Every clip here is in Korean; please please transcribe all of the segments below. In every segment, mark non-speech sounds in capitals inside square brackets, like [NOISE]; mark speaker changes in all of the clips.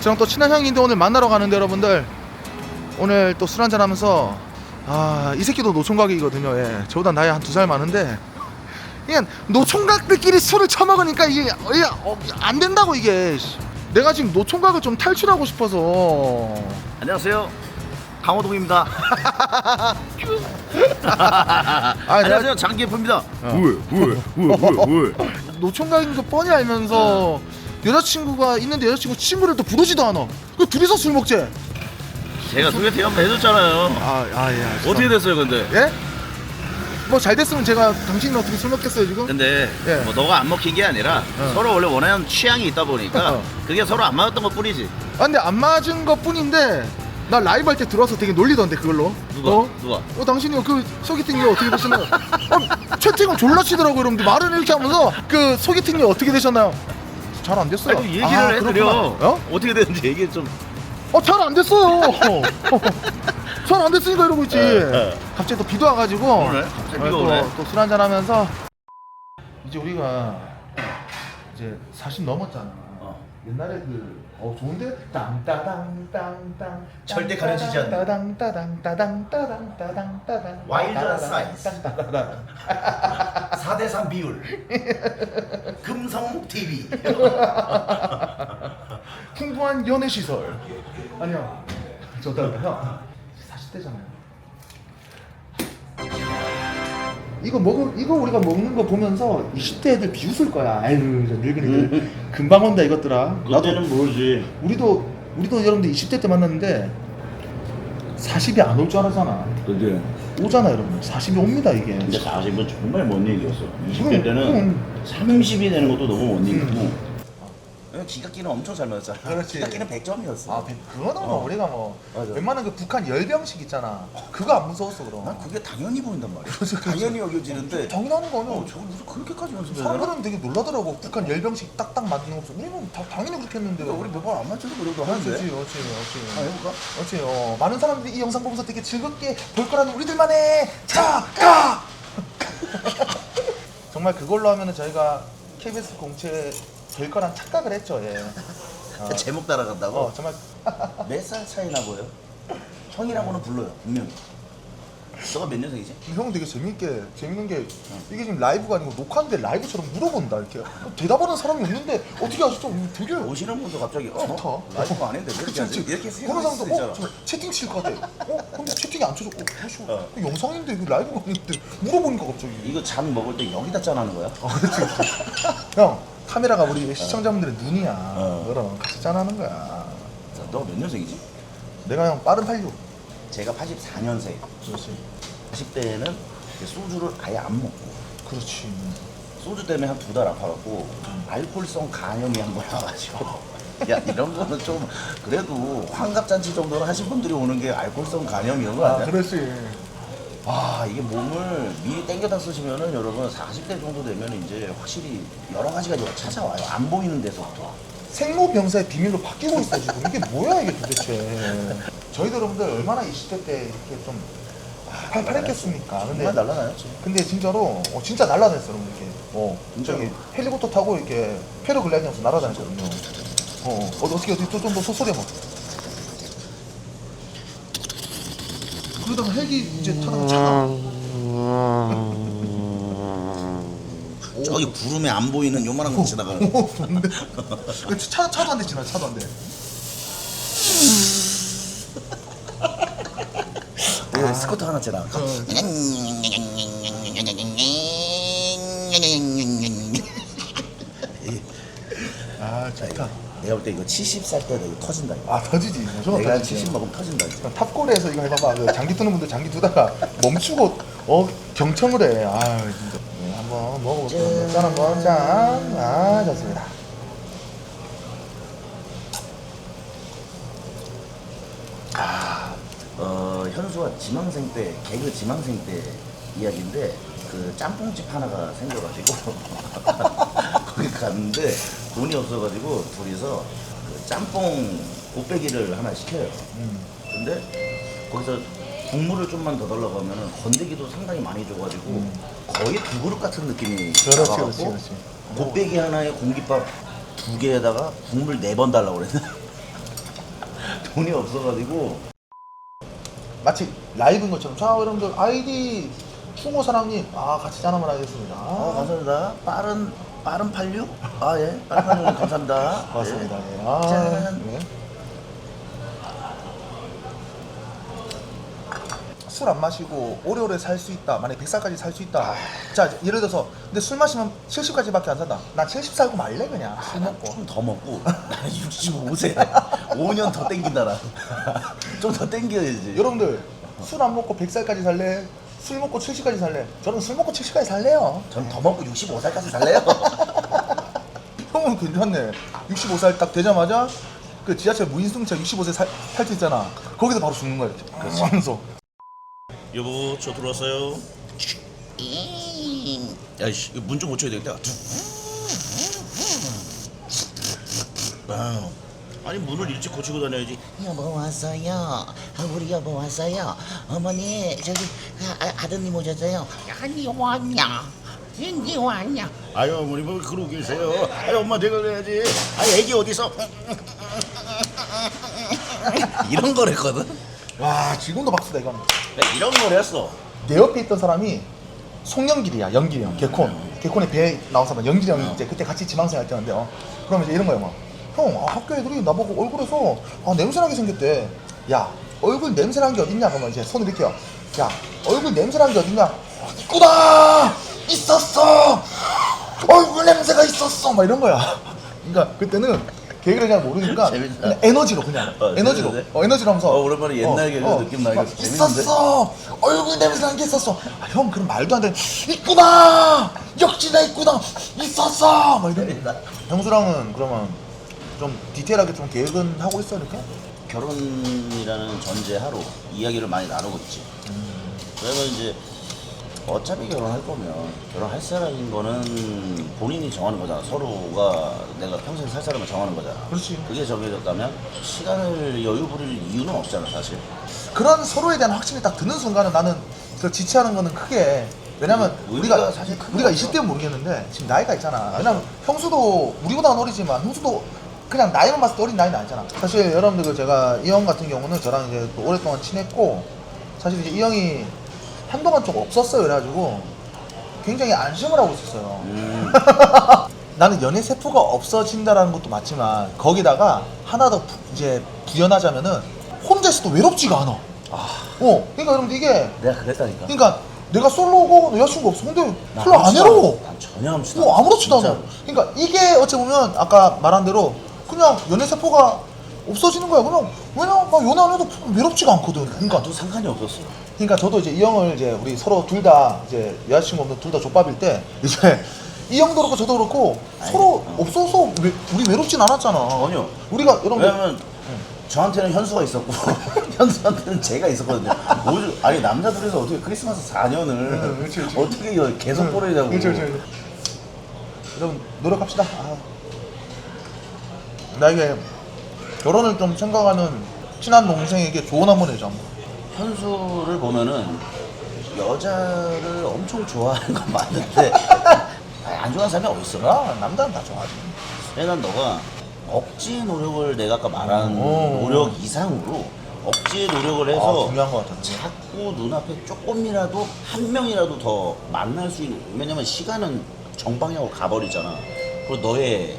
Speaker 1: 저랑 또 친한 형인데 오늘 만나러 가는데 여러분들 오늘 또 술 한잔 하면서 아 이 새끼도 노총각이거든요 예 저보다 나이 한 두 살 많은데 그냥 노총각들끼리 술을 처먹으니까 이게 이게 어, 안 된다고 이게 씨. 내가 지금 노총각을 좀 탈출하고 싶어서
Speaker 2: 안녕하세요. 강호동입니다.
Speaker 1: 아,
Speaker 2: 안녕하세요. 장기예프입니다. 왜왜왜왜 [LAUGHS]
Speaker 1: 노총각인 거 뻔히 알면서 여자친구가 있는데 여자친구 친구를 또 부르지도 않아 그 둘이서 술 먹재
Speaker 2: 제가 소개팅 한번 해줬잖아요.
Speaker 1: 아 아예
Speaker 2: 어떻게 됐어요, 근데?
Speaker 1: 예? 뭐 잘 됐으면 제가 당신이 어떻게 술 먹겠어요 지금?
Speaker 2: 근데
Speaker 1: 예.
Speaker 2: 뭐 너가 안 먹힌 게 아니라
Speaker 1: 어.
Speaker 2: 서로 원래 원하는 취향이 있다 보니까
Speaker 1: 어.
Speaker 2: 그게 서로 안 맞았던 것 뿐이지.
Speaker 1: 아 근데 안 맞은 것 뿐인데 나 라이브 할 때 들어와서 되게 놀리던데 그걸로
Speaker 2: 누가?
Speaker 1: 어?
Speaker 2: 누가?
Speaker 1: 어 당신이 그 소개팅이 어떻게 되셨나요? 어, 채팅을 졸라 치더라고 여러분들 말은 이렇게 하면서 그 소개팅이 어떻게 되셨나요? 잘 안 됐어요
Speaker 2: 아니, 얘기를
Speaker 1: 아,
Speaker 2: 해드려.
Speaker 1: 그렇구나. 어?
Speaker 2: 어떻게 됐는지 얘기 좀.
Speaker 1: 어 잘 안 됐어요 [LAUGHS] [LAUGHS] 잘 안 됐으니까 이러고 있지
Speaker 2: 예, 예.
Speaker 1: 갑자기 또 비도 와가지고
Speaker 2: 오늘 갑자기 비가 오네.
Speaker 1: 또술 한잔 하면서 이제 우리가 이제 40 넘었잖아
Speaker 2: 어.
Speaker 1: 옛날에 그, 어, 좋은데? 땅따당, 땅땅.
Speaker 2: 절대 가려지지 않는.
Speaker 1: 따당, 따당, 따당, 따당, 따당, 따당.
Speaker 2: 와일드한 사이즈.
Speaker 1: 따당.
Speaker 2: 4대3 비율. [LAUGHS] 금성 TV. [LAUGHS]
Speaker 1: 풍부한 연애 시설. 아니요. 저다 형. 40대잖아요. 이거 먹을 이거 우리가 먹는 거 보면서 20대 애들 비웃을 거야. 아유, 저 늙은이들. 금방 온다 이것들아. 나도
Speaker 2: 모르지.
Speaker 1: 우리도 우리도 여러분들 20대 때 만났는데 40이 안 올 줄 알았잖아.
Speaker 3: 근데
Speaker 1: 오잖아 여러분. 40이 옵니다 이게.
Speaker 3: 근데 40은 정말 먼 얘기였어. 20대
Speaker 1: 응,
Speaker 3: 때는
Speaker 1: 응.
Speaker 3: 30이 되는 것도 너무 먼 얘기고.
Speaker 2: 기각기는 엄청 잘 맞았잖아.
Speaker 1: 그렇지.
Speaker 2: 기각기는 100점이었어.
Speaker 1: 아, 백- 그거는 뭐
Speaker 2: 어.
Speaker 1: 우리가 뭐
Speaker 2: 맞아.
Speaker 1: 웬만한 그 북한 열병식 있잖아. 그거 안 무서웠어 그럼.
Speaker 2: 난 그게 당연히 보인단 말이야. 당연히 여겨지는데.
Speaker 1: 당연한 거는
Speaker 2: 어, 저거 무슨 그렇게까지 연습해야 되나?
Speaker 1: 사람들은 되게 놀라더라고. 북한 열병식 딱딱 만드는 거 없어. 우리는 다, 당연히 그렇게 했는데.
Speaker 2: 우리 몇 번 안 맞춰도 그래도 하는데.
Speaker 1: 그렇지, 그렇지.
Speaker 2: 아, 해볼까?
Speaker 1: 그렇지. 어. 많은 사람들이 이 영상 보면서 되게 즐겁게 볼 거라는 우리들만의 착각. [LAUGHS] 정말 그걸로 하면은 저희가 KBS 공채 될 거란 착각을 했죠. 예. [LAUGHS] 어,
Speaker 2: 제목 따라간다고?
Speaker 1: 어 정말 [LAUGHS]
Speaker 2: 몇 살 차이 나고요? 형이라고는 불러요 분명히 너가 몇 년생이지?
Speaker 1: 형 되게 재밌게 재밌는 게 이게 지금 라이브가 아니고 녹화인데 라이브처럼 물어본다 이렇게 어, 대답하는 사람이 없는데 어떻게 아시죠? 되게
Speaker 2: 오시는 분도 갑자기 어?
Speaker 1: 좋다.
Speaker 2: 라이브 안 했는데 왜 이렇게 하지? 이렇게
Speaker 1: 그런
Speaker 2: 생각할
Speaker 1: 사람도
Speaker 2: 수도 있잖아
Speaker 1: 어? 저 채팅 칠 것 같아 어? 근데 채팅이 안 쳐져 어?
Speaker 2: 어.
Speaker 1: 그 영상인데 이거 라이브가 아닌데 물어보니까 갑자기
Speaker 2: 이거 잠 먹을 때 여기다 짠하는 거야? [LAUGHS]
Speaker 1: 형 카메라가 우리 시청자분들의 눈이야.
Speaker 2: 어.
Speaker 1: 그럼 같이 짠하는 거야.
Speaker 2: 자, 너가 몇 년생이지?
Speaker 1: 내가 형 빠른 86
Speaker 2: 제가 84년생.
Speaker 1: 그렇지.
Speaker 2: 10대에는 소주를 아예 안 먹고.
Speaker 1: 그렇지.
Speaker 2: 소주 때문에 한 두 달 아파갖고 알코올성 간염이 한 번 와가지고. [LAUGHS] 야 이런 거는 좀 그래도 환갑잔치 정도는 하신 분들이 오는 게 알코올성 간염 이런 거
Speaker 1: 아
Speaker 2: 아니야?
Speaker 1: 그렇지
Speaker 2: 아 이게 몸을 미리 땡겨다 쓰시면은 여러분 40대 정도 되면 이제 확실히 여러 가지가 이제 찾아와요. 안 보이는 데서부터.
Speaker 1: 생로병사의 비밀로 바뀌고 있어 지금 이게 뭐야 이게 도대체? 저희도 여러분들 얼마나 20대 때 이렇게 좀 팔팔했겠습니까? 근데
Speaker 2: 정말 날라다녔지
Speaker 1: 근데 진짜로 어, 진짜 날라다녔어 여러분 이렇게. 어
Speaker 2: 진짜로?
Speaker 1: 저기 헬리콥터 타고 이렇게 패러글라이딩 하면서 날아다녔거든요. 어, 어 어떻게 어떻게 좀더 소리 한번 그러다가 헬기 이제 타다가 차가
Speaker 2: 저기 구름에 안 보이는 요만한 거 지나가는
Speaker 1: 오 좋은데? 차, 차도 안 돼 지나 차도 안돼.
Speaker 2: 네, 스쿼트 하나 지나가
Speaker 1: 아 좋다
Speaker 2: 내가 볼 때 이거 70살 때 이거 터진다 이거.
Speaker 1: 아 터지지. 저거
Speaker 2: 내가 한
Speaker 1: 터지지.
Speaker 2: 70 먹으면 터진다 이거.
Speaker 1: 탑골에서 이거 해봐봐. 그 장기 두는 분들 장기 두다가 멈추고 어 경청을 해 아 진짜. 네, 한번 먹어볼게요 짠. 한번 짠 아 좋습니다.
Speaker 2: 어, 현수가 지망생 때 개그 지망생 때 이야기인데 그 짬뽕집 하나가 생겨가지고 [LAUGHS] 거기 갔는데 돈이 없어가지고 둘이서 그 짬뽕 곱빼기를 하나 시켜요.
Speaker 1: 음.
Speaker 2: 근데 거기서 국물을 좀만 더 달라고 하면은 건더기도 상당히 많이 줘가지고 거의 두 그릇 같은 느낌이
Speaker 1: 음. 그렇지,
Speaker 2: 나가갖고
Speaker 1: 그렇지, 그렇지.
Speaker 2: 곱빼기 하나에 공깃밥 두 개에다가 국물 네 번 달라고 그랬나? [LAUGHS] 돈이 없어가지고
Speaker 1: 마치 라이브인 것처럼 자 여러분들 아이디 충호 사랑님 아 같이 짠 한번 하겠습니다.
Speaker 2: 아 감사합니다. 빠른 빠른 86? 아 예. 빠른 86 [LAUGHS] 감사합니다.
Speaker 1: 고맙습니다.
Speaker 2: 예.
Speaker 1: 예. 아,
Speaker 2: 짠.
Speaker 1: 네. 술 안 마시고 오래오래 살 수 있다. 만약에 100살까지 살 수 있다. 자, 예를 들어서 근데 술 마시면 70까지밖에 안 산다. 나 70 살고 말래 그냥 술 먹고.
Speaker 2: 좀 더 먹고 나는 65세 5년 더 땡긴다 나 좀 [LAUGHS] 더 땡겨야지
Speaker 1: 여러분들 술 안 먹고 100살까지 살래? 술 먹고 70까지 살래? 저는 술 먹고 70까지 살래요.
Speaker 2: 전더 먹고 65살까지 살래요 [LAUGHS]
Speaker 1: 형은 괜찮네. 65살 딱 되자마자 그 지하철 무인승차 65세 탈수 있잖아. 거기서 바로 죽는 거야. 하면서.
Speaker 3: 여보 저 들어왔어요. 야이씨 문좀 고쳐야 되겠다. 아, 아니 문을 일찍 고치고 다녀야지.
Speaker 4: 여보 왔어요. 아, 우리 여보 왔어요. 어머니 저기 아, 아, 아드님 오셨어요. 아니 왔냐? 인지 왔냐?
Speaker 3: 아유 어머니 뭐 그러고 계세요. 아유 엄마 내가 그래야지. 아 애기 어디서? [LAUGHS]
Speaker 2: 이런 거랬거든
Speaker 1: 와 지금도 박수다 이건.
Speaker 3: 야, 이런 걸 했어.
Speaker 1: 내 옆에 있던 사람이 송영길이야 영길이 형 개콘 개콘의 배에 나온 사람 영길이 형이 이제 그때 같이 지망생 할 때였는데 어. 그러면 이제 이런 거예요 막 형 아, 학교 애들이 나보고 얼굴에서 아 냄새나게 생겼대. 야 얼굴 냄새난 게 어딨냐? 그러면 이제 손을 이렇게요. 야 얼굴 냄새난 게 어딨냐? 있구나 있었어! 얼굴 냄새가 있었어! 막 이런 거야. [LAUGHS] 그러니까 그때는 개그를 잘 모르니까 [LAUGHS]
Speaker 2: 재밌다.
Speaker 1: 그냥 에너지로 그냥
Speaker 2: 어,
Speaker 1: 에너지로
Speaker 2: 재밌는데?
Speaker 1: 어, 에너지로 하면서.
Speaker 2: 어, 오랜만에 옛날 개그 느낌 나니까
Speaker 1: 막
Speaker 2: 재밌는데?
Speaker 1: 있었어! 얼굴 냄새 난 게 있었어! 아, 형 그럼 말도 안돼 있구나! 역시나 있구나! 있었어! 막 이런 형수랑은 그러면 좀 디테일하게 좀 계획은 하고 있어 이렇게
Speaker 2: 결혼이라는 전제하로 이야기를 많이 나누고 있지. 그러면 이제 어차피 결혼할 거면 결혼할 사람인 거는 본인이 정하는 거잖아. 서로가 내가 평생 살 사람을 정하는 거잖아.
Speaker 1: 그렇지.
Speaker 2: 그게 정해졌다면 시간을 여유 부릴 이유는 없잖아 사실.
Speaker 1: 그런 서로에 대한 확신이 딱 드는 순간은 나는 그 지체하는 거는 크게 왜냐면
Speaker 2: 의미가
Speaker 1: 우리가
Speaker 2: 사실 크게
Speaker 1: 우리가
Speaker 2: 없어.
Speaker 1: 20대는 모르겠는데 지금 나이가 있잖아. 왜냐면 형수도 우리보다 는 어리지만 형수도 그냥 나이만 봤을 때 어린 나이는 아니잖아 사실 여러분들 그 제가 이 형 같은 경우는 저랑 이제 또 오랫동안 친했고 사실 이제 이 형이 한동안 좀 없었어요 그래가지고 굉장히 안심을 하고 있었어요
Speaker 2: 음, [LAUGHS]
Speaker 1: 나는 연애 세포가 없어진다라는 것도 맞지만 거기다가 하나 더 부- 이제 부연하자면은 혼자 있어도 외롭지가 않아. 어, 그러니까 여러분들 이게
Speaker 2: 내가 그랬다니까
Speaker 1: 그러니까 내가 솔로고 여자친구 없어. 근데
Speaker 2: 나
Speaker 1: 별로 안
Speaker 2: 아무렇지도
Speaker 1: 외로워.
Speaker 2: 않아. 난 전혀 아무렇지도
Speaker 1: 어,
Speaker 2: 않아.
Speaker 1: 아무렇지도 않아.
Speaker 2: 진짜로.
Speaker 1: 그러니까 이게 어찌 보면 아까 말한 대로 그냥 연애 세포가 없어지는 거야. 그냥 왜냐면 나 연애 안 해도 외롭지가 않거든. 그러니까
Speaker 2: 나도 상관이 없었어
Speaker 1: 그러니까 저도 이제 이 형을 이제 우리 서로 둘 다 이제 여자친구 없는 둘 다 족밥일 때 이제 이 형도 그렇고 저도 그렇고 서로 없어서 외, 우리 외롭진 않았잖아.
Speaker 2: 아니요.
Speaker 1: 우리가 여러분들
Speaker 2: 왜냐면 저한테는 현수가 있었고 [LAUGHS] 현수한테는 제가 있었거든요. 오히려 아니 남자 둘이서 어떻게 크리스마스 4년을
Speaker 1: 응, 그렇지, 그렇지.
Speaker 2: 어떻게 계속 보내냐고.
Speaker 1: 그렇죠, 그렇죠. 여러분 노력합시다. 아. 나에게 결혼을 좀 생각하는 친한 동생에게 조언 한 번 해줘.
Speaker 2: 현수를 보면은 여자를 엄청 좋아하는 건 맞는데 아니, [LAUGHS] 안 좋아하는 사람이 어디 있어?
Speaker 1: 아, 남자는 다 좋아하지.
Speaker 2: 왜냐면 너가 억지 노력을 내가 아까 말한
Speaker 1: 오.
Speaker 2: 노력 이상으로 억지의 노력을 해서
Speaker 1: 아, 중요한 것 같아.
Speaker 2: 자꾸 눈앞에 조금이라도 한 명이라도 더 만날 수 있는 왜냐면 시간은 정방향으로 가버리잖아 그리고 너의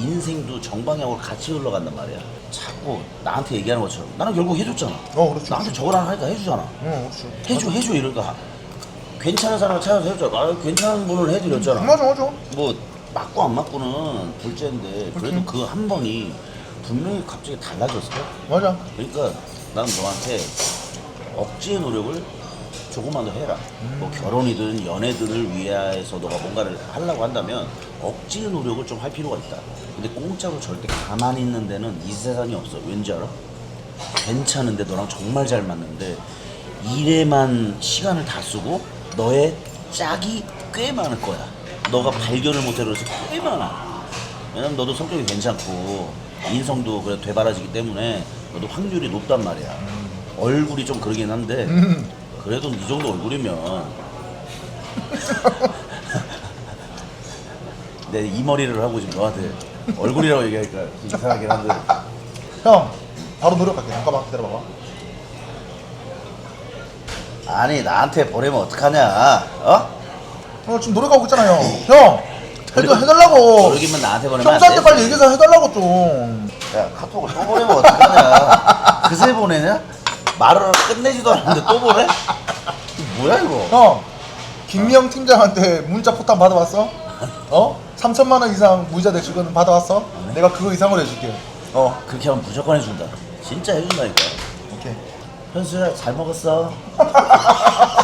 Speaker 2: 인생도 정방향으로 같이 흘러간단 말이야. 자꾸 나한테 얘기하는 것처럼. 나는 결국 해줬잖아.
Speaker 1: 어, 그렇지.
Speaker 2: 나한테 저걸 하나 하니까 해주잖아.
Speaker 1: 응, 그렇지.
Speaker 2: 해줘 해줘 이러니까. 괜찮은 사람을 찾아서 해줬잖아. 아, 괜찮은 분을 해드렸잖아.
Speaker 1: 맞아, 맞아.
Speaker 2: 뭐 맞고 안 맞고는 둘째인데 그래도 그 한 번이 분명히 갑자기 달라졌을 거야
Speaker 1: 맞아.
Speaker 2: 그러니까 난 너한테 억지의 노력을 조금만 더 해라. 뭐 결혼이든 연애든을 위해서 너가 뭔가를 하려고 한다면 억지의 노력을 좀 할 필요가 있다. 근데 공짜로 절대 가만히 있는 데는 이 세상이 없어. 왠지 알아? 괜찮은데 너랑 정말 잘 맞는데 일에만 시간을 다 쓰고 너의 짝이 꽤 많을 거야. 너가 발견을 못해 그래서 꽤 많아. 왜냐면 너도 성격이 괜찮고 인성도 그래 되바라지기 때문에 너도 확률이 높단 말이야. 얼굴이 좀 그러긴 한데 그래도 이 정도 얼굴이면. [LAUGHS] 내 이 머리를 하고 지금 너한테 얼굴이라고 얘기하니까 좀 이상하긴 한데.
Speaker 1: 형, 바로 노력할게. 잠깐만 기다려봐봐.
Speaker 2: 아니 나한테 보내면 어떡하냐 어?
Speaker 1: 어 지금 노력하고 있잖아요 형 해도 해달라고.
Speaker 2: 모르기면 나한테 보내면
Speaker 1: 형사한테
Speaker 2: 안돼?
Speaker 1: 빨리 얘기해서 해달라고 좀.
Speaker 2: 야 카톡을 또 보내면 어떡하냐. 그새 보내냐? 말을 끝내지도 않았는데 또? 이거 뭐야 이거
Speaker 1: 형 김미영 팀장한테 문자 포탄 받아봤어? [LAUGHS] 어? 3천만 원 이상 무이자 대출금 받아왔어? 내가 그거 이상으로 해줄게
Speaker 2: 어 그렇게 하면 무조건 해준다 진짜 해준다니까
Speaker 1: 오케이
Speaker 2: 현수야 잘 먹었어 [LAUGHS]